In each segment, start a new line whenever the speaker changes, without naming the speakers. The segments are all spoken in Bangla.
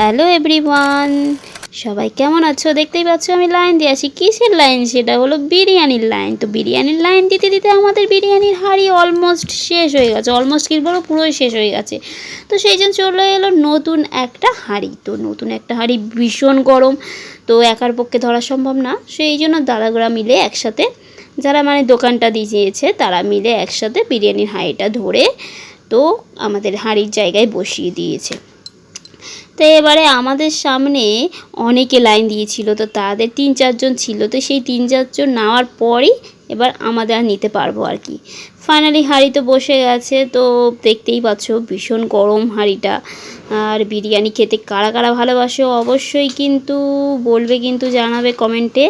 Hello everyone! সবাই কেমন আছো? দেখতেই পাচ্ছ আমি লাইন দিয়ে আছি। কিসের লাইন সেটা হলো বিরিয়ানির লাইন। তো বিরিয়ানির লাইন দিতে দিতে আমাদের বিরিয়ানির হাঁড়ি অলমোস্ট শেষ হয়ে গেছে। অলমোস্ট কি বলো? পুরোই শেষ হয়ে গেছে। তো সেই জন্য চলে এলো নতুন একটা হাঁড়ি। তো নতুন একটা হাঁড়ি ভীষণ গরম। তো একার পক্ষে ধরা সম্ভব না। সেই জন্য দাদাগুলা মিলে একসাথে যারা মানে দোকানটা দিয়েছে, তারা মিলে একসাথে বিরিয়ানির হাঁড়িটা ধরে তো আমাদের হাঁড়ির জায়গায় বসিয়ে দিয়েছে। তো এবারে আমাদের সামনে অনেকে লাইন দিয়েছিল, তো তাদের তিন চারজন ছিল, তো সেই তিন চারজন নেওয়ার পরই এবার আমাদের আর নিতে পারব আর কি। ফাইনালি হাঁড়ি তো বসে গেছে, তো দেখতেই পাচ্ছ ভীষণ গরম হাঁড়িটা। আর বিরিয়ানি খেতে কারা কারা ভালোবাসো অবশ্যই কিন্তু বলবে, কিন্তু জানাবে কমেন্টে।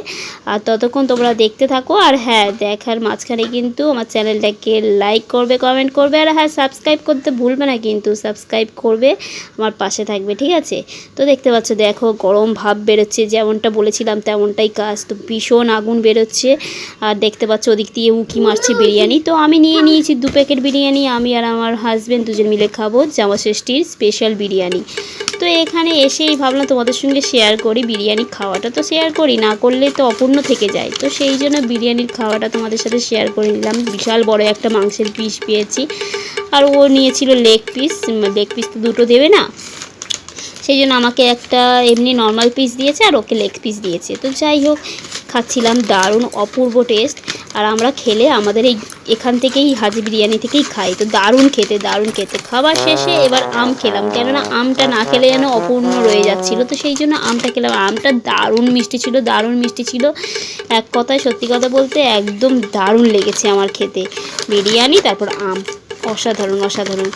আর ততক্ষণ তোমরা দেখতে থাকো। আর হ্যাঁ দেখার মাঝখানে কিন্তু আমার চ্যানেলটাকে লাইক করবে কমেন্ট করবে। আর হ্যাঁ সাবস্ক্রাইব করতে ভুলবে না কিন্তু সাবস্ক্রাইব করবে, আমার পাশে থাকবে, ঠিক আছে? তো দেখতে পাচ্ছ, দেখো গরম ভাব বেরোচ্ছে, যেমনটা বলেছিলাম তেমনটাই কাজ। তো ভীষণ আগুন বেরোচ্ছে। আর দেখতে পাচ্ছ ওদিক দিয়ে উকি মারছে বিরিয়ানি, তো আমি নিয়ে নিয়েছি দু প্যাকেট বিরিয়ানি, আমি আর আমার হাজব্যান্ড দুজন মিলে খাব জামা ষষ্ঠীর স্পেশাল বিরিয়ানি। তো এখানে এসেই ভাবলাম তোমাদের সঙ্গে শেয়ার করি বিরিয়ানি খাওয়াটা, তো শেয়ার করি, না করলে তো অপূর্ণ থেকে যায়। তো সেই জন্য বিরিয়ানির খাওয়াটা তোমাদের সাথে শেয়ার করে নিলাম। বিশাল বড় একটা মাংসের পিস পেয়েছি। আর ও নিয়েছিল লেগ পিস লেগ পিস তো দুটো দেবে না। সেই জন্য আমাকে একটা এমনি নর্মাল পিস দিয়েছে আর ওকে লেগ পিস দিয়েছে। তো যাই হোক, খাচ্ছিলাম দারুণ অপূর্ব টেস্ট আর আমরা খেলে আমাদের এই এখান থেকেই হাজি বিরিয়ানি থেকেই খাই। তো দারুণ খেতে দারুণ খেতে। খাবার শেষে এবার আম খেলাম, কেননা আমটা না খেলে যেন অপূর্ণ রয়ে যাচ্ছিল। তো সেই জন্য আমটা খেলাম। আমটা দারুণ মিষ্টি ছিল, দারুণ মিষ্টি ছিল। এক কথায় সত্যি কথা বলতে একদম দারুণ লেগেছে আমার খেতে। বিরিয়ানি, তারপর আম। অসাধারণ অসাধারণ।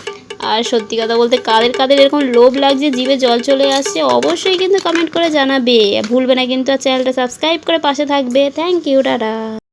আর সত্যি কথা বলতে কাদের কাদের এরকম লোভ লাগছে, জিভে জল চলে আসছে, অবশ্যই কিন্তু কমেন্ট করে জানাবে। ভুলবে না কিন্তু আর চ্যানেলটা সাবস্ক্রাইব করে পাশে থাকবে। Thank you tata.